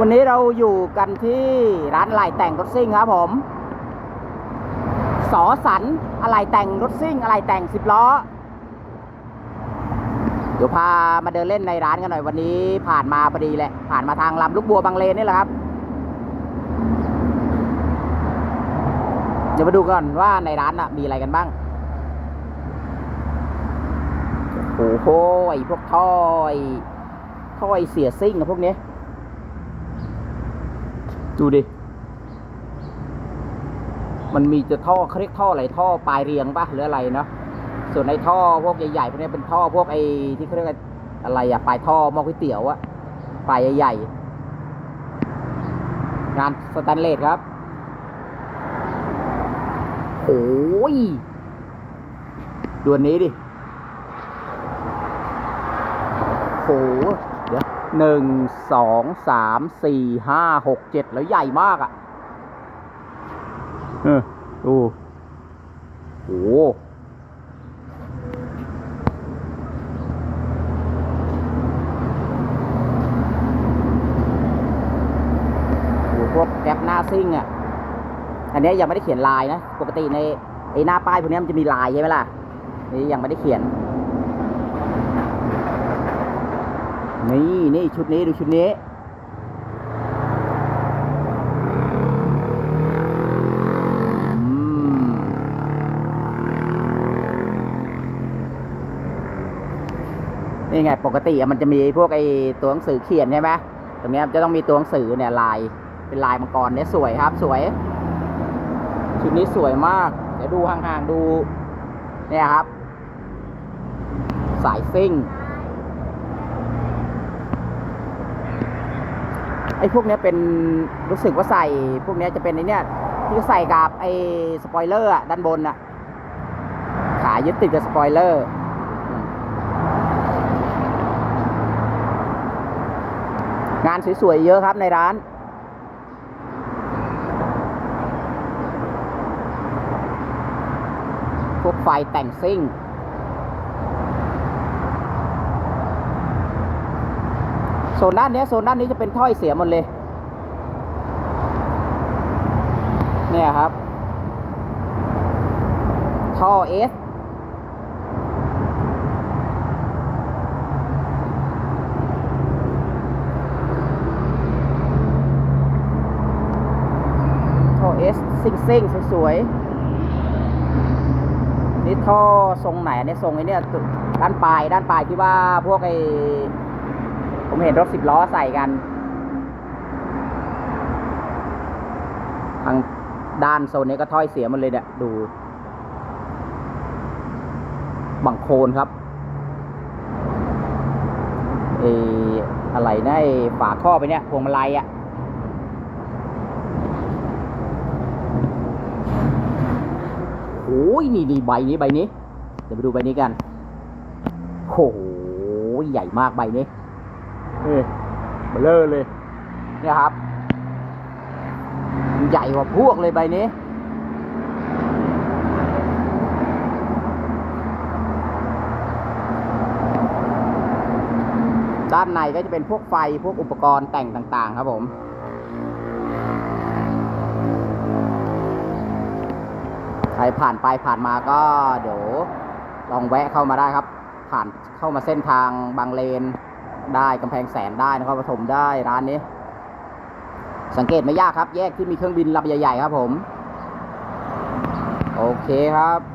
วันนี้เราอยู่กันที่ร้านอะไหล่แต่งรถซิ่งครับผมสอสันอะไหล่แต่งรถซิ่งอะไหล่แต่งสิบล้อ เดี๋ยวพามาเดินเล่นในร้านกันหน่อยวันนี้ผ่านมาพอดีแหละ ผ่านมาทางลำลูกบัวบางเลนนี่แหละครับ เดี๋ยวมาดูก่อนว่าในร้านน่ะมีอะไรกันบ้าง โอ้โหไอพวกทอยทอยเสียซิ่งพวกนี้ ดูดิ มันมีจะท่อเขาเรียกท่ออะไรท่อปลายเรียงปะหรืออะไรเนาะ ส่วนในท่อพวกใหญ่ๆพวกนี้เป็นท่อพวกไอ้ที่เขาเรียกอะไรอะปลายท่อมอก๋วยเตี๋ยวอะปลายใหญ่ๆ งานสแตนเลสครับโอ้ยดูอันนี้ดิโห หนึ่งสองสามสี่ห้าหกเจ็ดแล้วใหญ่มากอะ่ะ เออดูโหโหพวกแก๊ปหน้าซิ่งอะ อันเนี้ยยังไม่ได้เขียนลายนะ ปกติในไอ้หน้าป้ายพวกเนี้ยมันจะมีลายใช่ไหมล่ะ นี่ยังไม่ได้เขียน นี่นี่ชุดนี้ดูชุดนี้นี่ไงปกติมันจะมีพวกไอ้ตัวหนังสือเขียนใช่ไหมตรงนี้จะต้องมีตัวหนังสือเนี่ยลายเป็นลายมังกรเนี่ยสวยครับ สวย ชุดนี้สวยมาก เดี๋ยวดูห่างๆดู เนี่ยครับ สายซิ่ง อ้พวกนี้เป็นรู้สึกว่าใส่ พวกนี้จะเป็นไอ้นี้ยที่ใส่กับไอ้สปอยเลอร์ด้านบนอะขายึดติดกับสปอยเลอร์งานสวยๆเยอะครับในร้านพวกไฟแต่งซิ่ง โซนด้านนี้โซนด้านนี้จะเป็นถ้อยเสียหมดเลย เนี่ยครับ ท่อเอสท่อเอสซิงซิงๆสวยๆนี่ท่อทรงไหนอันนี้ทรงไอ้เนี่ยด้านปลายด้านปลายที่ว่าพวกไอ ผมเห็นรถสิบล้อใส่กัน ทางด้านโซนนี้ก็ถ้อยเสียหมันเลยเนี่ย ดู บังโคลนครับเอออะไรนะไอฝาข้อไปเนี่ยพวงมาลัยอะ่ะโอ้ยนี่นี่ใบนี้ใบนี้ เดี๋ยวไปดูใบนี้กันโอ้โหใหญ่มากใบนี้ เออเบลอเลยเนี่ยครับ ใหญ่กว่าพวกเลยใบนี้ด้านในก็จะเป็นพวกไฟพวกอุปกรณ์แต่งต่าง ๆ ครับผม ใครผ่านไปผ่านมาก็เดี๋ยวลองแวะเข้ามาได้ครับ ผ่านเข้ามาเส้นทางบางเลน ได้กำแพงแสนได้นะครับปฐมได้ร้านนี้ สังเกตไม่ยากครับ แยกที่มีเครื่องบินลำใหญ่ๆครับผม โอเคครับ